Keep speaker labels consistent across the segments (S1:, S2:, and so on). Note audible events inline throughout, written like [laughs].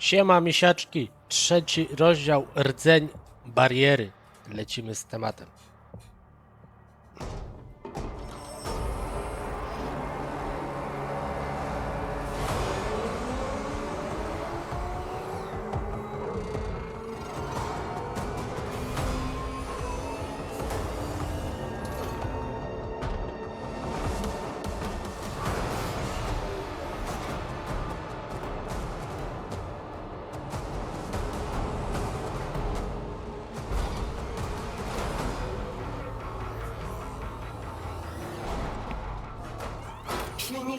S1: Siema misiaczki, trzeci rozdział rdzeń bariery. Lecimy z tematem.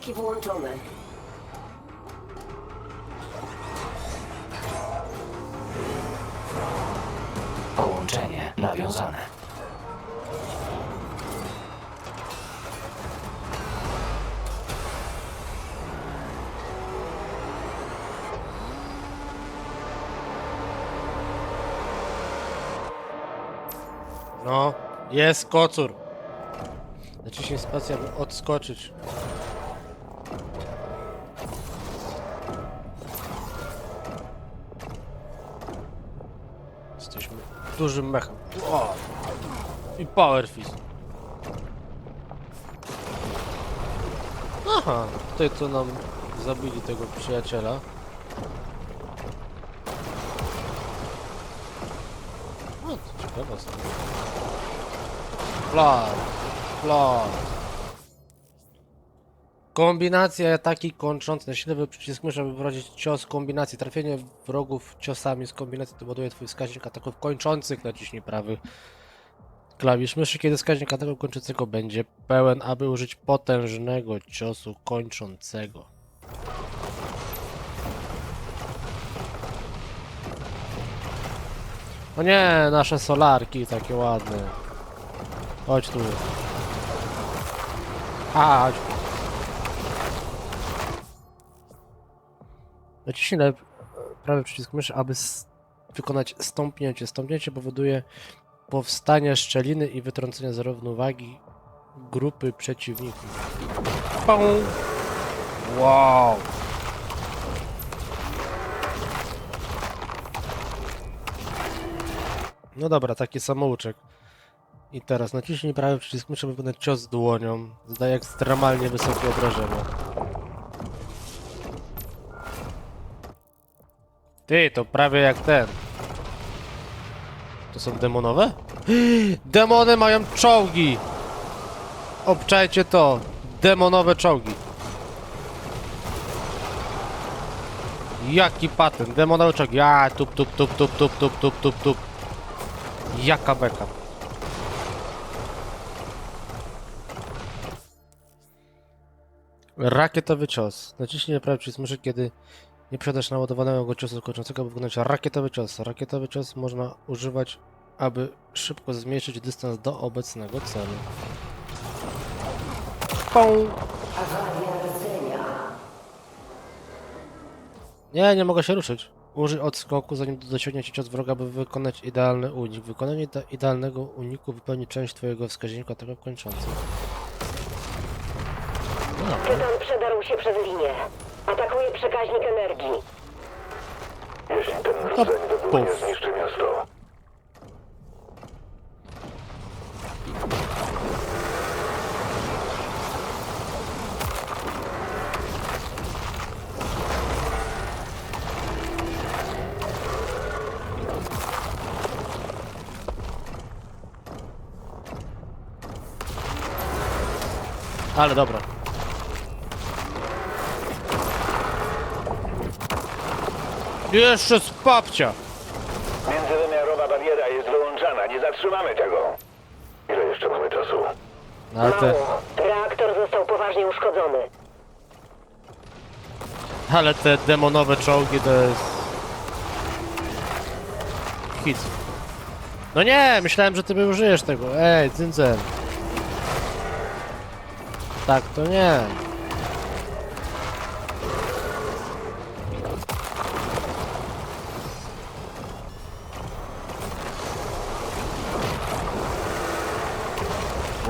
S2: Silniki włączone.
S3: Połączenie nawiązane.
S1: No, jest kocur. Naciśnij spację, aby odskoczyć. Jesteśmy dużym mechem. O! I power fist. Aha, tutaj to nam zabili tego przyjaciela. No, to ciekawe. Flat, flat. Kombinacja ataki kończące. Ślewy przycisk myszy, aby wyprowadzić cios kombinacji. Trafienie wrogów ciosami z kombinacji to buduje twój wskaźnik ataków kończących. Naciśnij prawy klawisz myszy, kiedy wskaźnik ataku kończącego będzie pełen, aby użyć potężnego ciosu kończącego. O nie, nasze solarki takie ładne. Chodź tu. A, chodź. Naciśnij na prawy przycisk myszy, aby wykonać stąpnięcie. Stąpnięcie powoduje powstanie szczeliny i wytrącenie z równowagi grupy przeciwników. Pum. Wow. No dobra, taki samouczek. I teraz naciśnij prawy przycisk myszy, by wykonać cios dłonią. Zadaje ekstremalnie wysokie obrażenia. Ty, to prawie jak ten. To są demonowe? [gasps] Demony mają czołgi! Obczajcie to! Demonowe czołgi. Jaki patent? Demonowe czołgi. Ja, tup, tup, tup, tup, tup, tup, tup, tup, tup. Jaka beka. Rakietowy cios. Naciśnij prawy przycisk kiedy nie posiadasz naładowanego ciosu kończącego, by wykonać rakietowy cios. Rakietowy cios można używać, aby szybko zmniejszyć dystans do obecnego celu. Pum. Nie, nie mogę się ruszyć. Użyj odskoku, zanim dosięgnie ci cios wroga, by wykonać idealny unik. Wykonanie ide- idealnego uniku wypełni część twojego wskaźnika tego kończącego.
S2: Tytan przedarł się przez linię. Atakuje przekaźnik energii.
S4: Jeśli ten
S1: To
S4: rdzeń dopłynie,
S1: puf.
S4: zniszczy miasto.
S1: Ale dobra. Jeszcze z papcia!
S4: Międzywymiarowa bariera jest wyłączana. Nie zatrzymamy tego. Ile jeszcze mamy czasu?
S1: No Ale te,
S2: Mało. Reaktor został poważnie uszkodzony.
S1: ale te demonowe czołgi to jest... Hit. No nie, myślałem, że ty mi użyjesz tego. Ej, cyncel. Tak, to nie.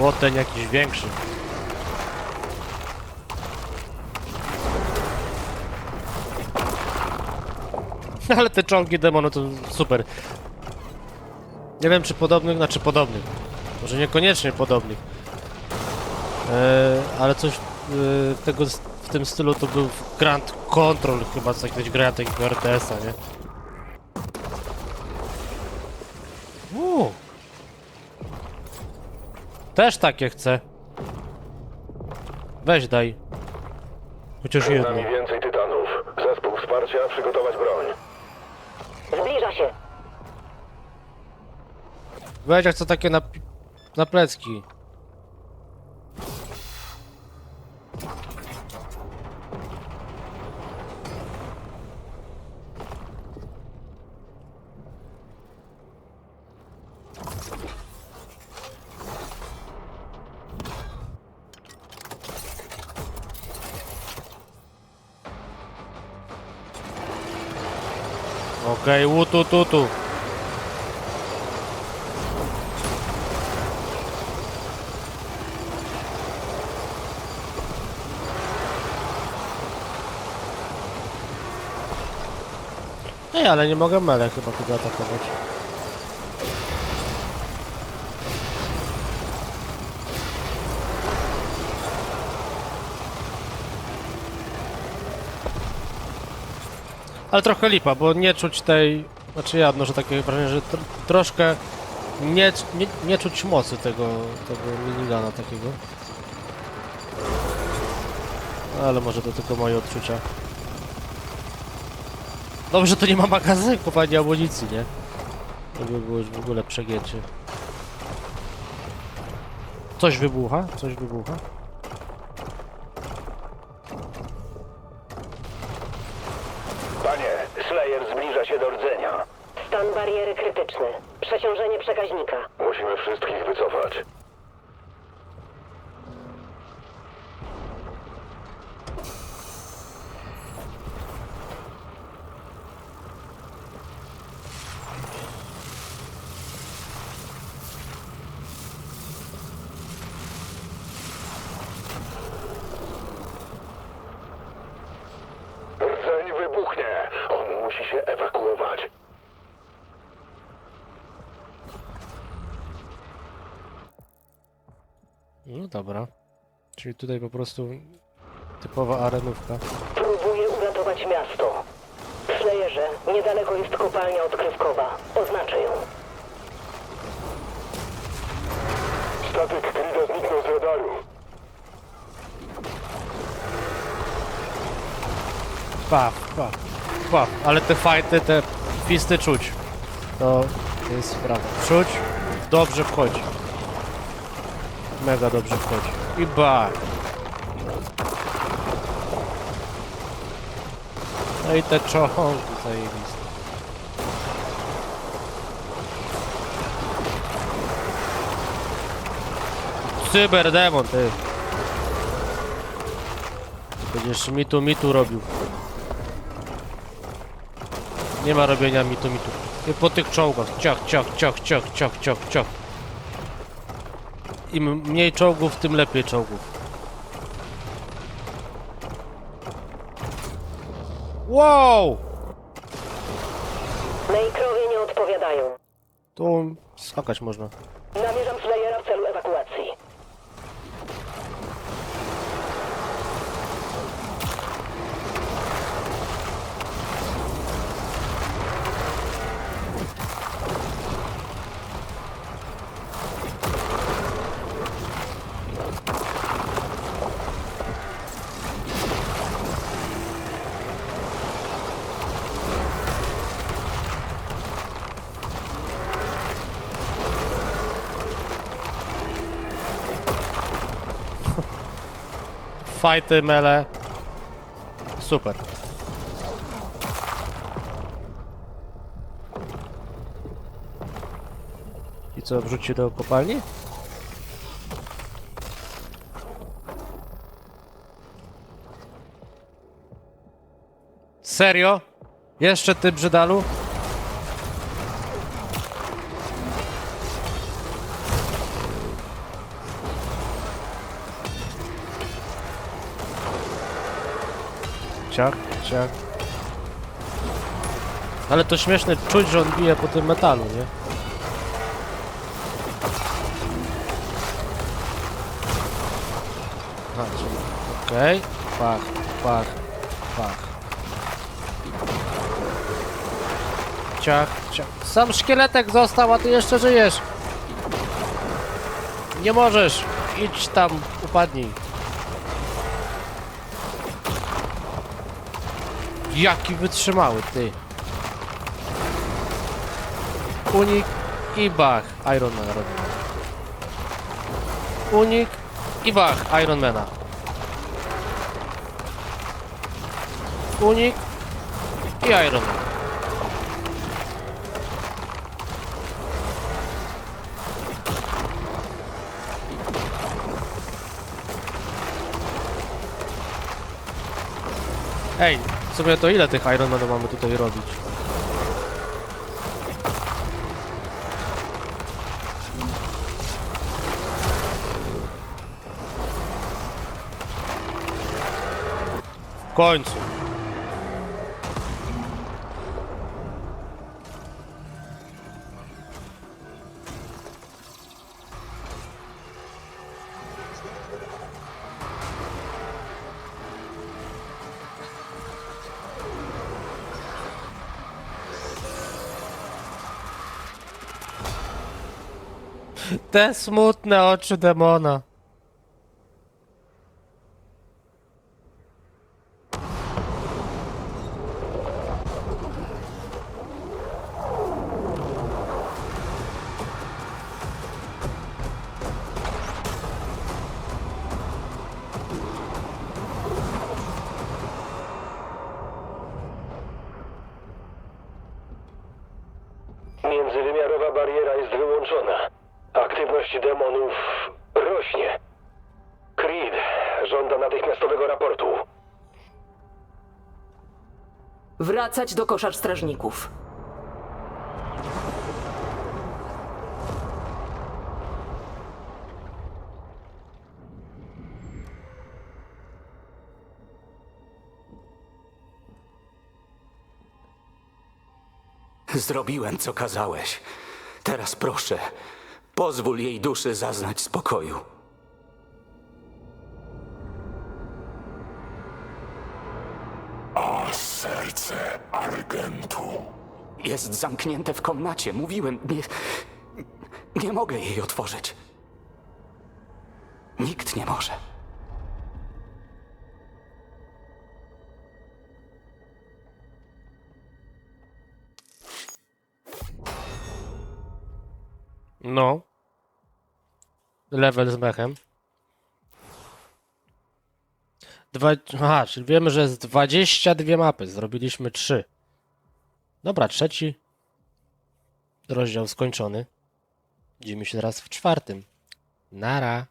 S1: O, ten jakiś większy. [laughs] Ale te czołgi demony to super. Nie wiem czy podobnych, znaczy podobnych. Może niekoniecznie podobnych. Eee, ale coś e, tego, w tym stylu to był Grand Control chyba, co jakaś gra takiego RTS-a, nie? Też takie chcę. Weź daj. Chociaż jedno.
S4: nami więcej tytanów. Zespół wsparcia, przygotować broń.
S2: Zbliża się.
S1: Weź jak co takie na, pi- na plecki. Okej, okay, łutu tutu. Ej, ale nie mogę mele chyba tego atakować. Ale trochę lipa, bo nie czuć tej... Znaczy ja odnoszę takie wrażenie, że tr troszkę nie, nie, nie czuć mocy tego, tego minigana takiego. Ale może to tylko moje odczucia. Dobrze, to nie ma magazynków ani amunicji, nie? To by było już w ogóle przegięcie. Coś wybucha? Coś wybucha?
S4: Panie, Slayer zbliża się do rdzenia.
S2: Stan bariery krytyczny. Przeciążenie przekaźnika.
S4: Musimy wszystkich wycofać. Rdzeń wybuchnie. On musi się ewakuować.
S1: No dobra. Czyli tutaj po prostu typowa arenówka.
S2: Próbuje uratować miasto. Slayerze, niedaleko jest kopalnia odkrywkowa. Oznaczę ją.
S4: Statek Krida zniknął z radaru.
S1: Paf, paf, paf. Ale te fajty, te fisty czuć. To jest sprawa. Czuć, dobrze wchodzi. Mega dobrze wchodzi. I ba. No i te czołgi zajebiste. Cyberdemon, ty. Będziesz mitu mitu robił. Nie ma robienia mitu mitu. I po tych czołgach. Ciach, ciach, ciach, ciach, ciach, ciach, ciach. Im mniej czołgów, tym lepiej czołgów. Wow!
S2: Nejkrowie nie odpowiadają.
S1: Tu skakać można.
S2: Namierzam w celu ewakuacji.
S1: Fajty, mele. Super. I co, wrzućcie do kopalni? Serio? Jeszcze ty, brzydalu? Ciach, ciach. Ale to śmieszne czuć, że on bije po tym metalu, nie? Czyli... Okej. Pach, pach, pach. Ciach, ciach. Sam szkieletek został, a ty jeszcze żyjesz. Nie możesz. Idź tam, upadnij. Jaki wytrzymały, ty. Unik i bach. Iron Man robi. Unik i bach. Ironmana. Unik i Iron Man. Ej, sumie to ile tych Iron Manów mamy tutaj robić? W końcu. Te smutne oczy demona.
S4: Międzywymiarowa bariera jest wyłączona. Aktywność demonów rośnie. Creed żąda natychmiastowego raportu.
S2: Wracać do koszar strażników.
S3: Zrobiłem, co kazałeś. Teraz proszę, pozwól jej duszy zaznać spokoju.
S5: A serce Argentu.
S3: Jest zamknięte w komnacie. Mówiłem, nie. Nie mogę jej otworzyć. Nikt nie może.
S1: No. Level z mechem. Dwa... Aha, czyli wiemy, że jest 22 mapy. Zrobiliśmy 3. Dobra, trzeci rozdział skończony. Widzimy się teraz w czwartym. Nara.